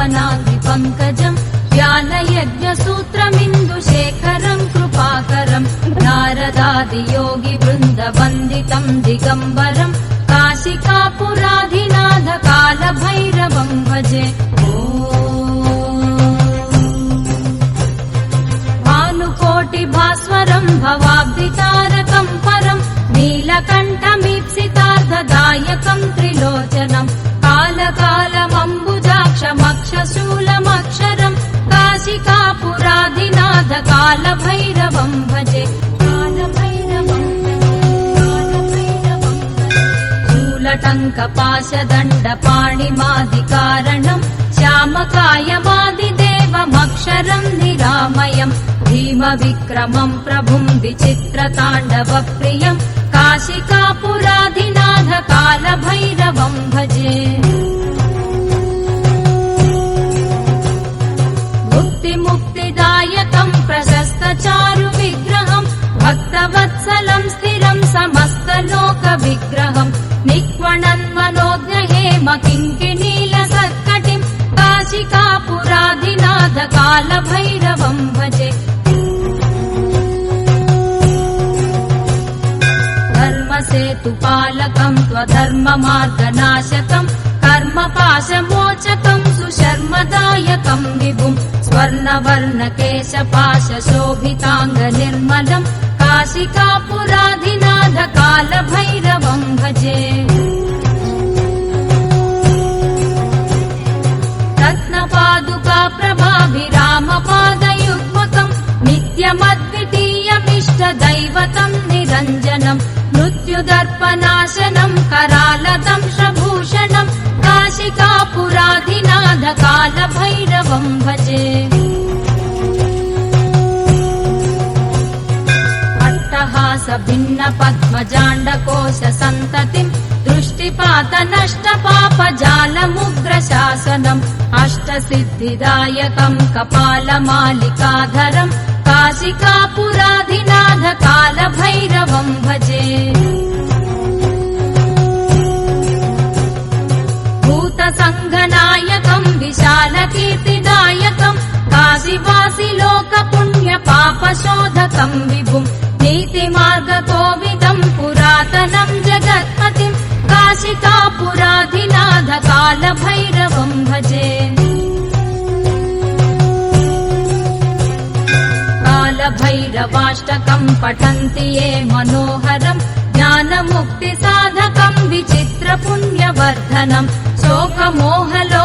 पङ्कजम् ज्ञानयज्ञसूत्रमिन्दुशेखरम् कृपाकरम् नारदादियोगि वृन्दवन्दितम् दिगम्बरम् काशिकापुराधिनाथ कालभैरवम् भजे भानुकोटिभास्वरम् भवाब्दितारकम् परम् नीलकण्ठमीप्सितार्थदायकम् त्रिलोचनम् कालकालमम्बुजाक्षमक्षशूलमक्षरम् कालभैरवम् भजे। शूलटङ्कपाशदण्डपाणिमादिकारणम् श्यामकायमादिदेवमक्षरम् निरामयम् भीमविक्रमम् प्रभुम् विचित्रताण्डवप्रियम् काशिकापुराधिनाथ कालभैरवम् भजे कालभैरवम् भजे। धर्मसेतुपालकम् त्वधर्ममार्गनाशकम् कर्मपाशमोचकम् सुशर्मदायकम् विभुम् स्वर्णवर्णकेशपाशशोभिताङ्गनिर्मलम् काशिकापुराधिनाथ कालभैरवम् भजे मृत्युदर्पनाशनम् करालदम् शभूषणम् काशिकापुराधिनाथ कालभैरवम् भजे। अट्टहास भिन्न पद्मजाण्डकोश सन्ततिम् दृष्टिपात नष्ट पाप जालमुग्रशासनम् अष्टसिद्धिदायकम् कपालमालिकाधरम् काशिकापुराधिनाथ कालभैरवम् भजे। भूतसङ्गनायकम् विशालकीर्तिदायकम् काशिवासि लोकपुण्य पापशोधकम् विभुम् नीतिमार्गकोविदम् पुरातनम् जगत्पतिम् काशिकापुराधिनाथ कालभैरवम् भजे कालभैरवाष्टकम् पठन्ति ये मनोहरम् ज्ञानमुक्तिसाधकम् विचित्रपुण्यवर्धनम् शोकमोहलो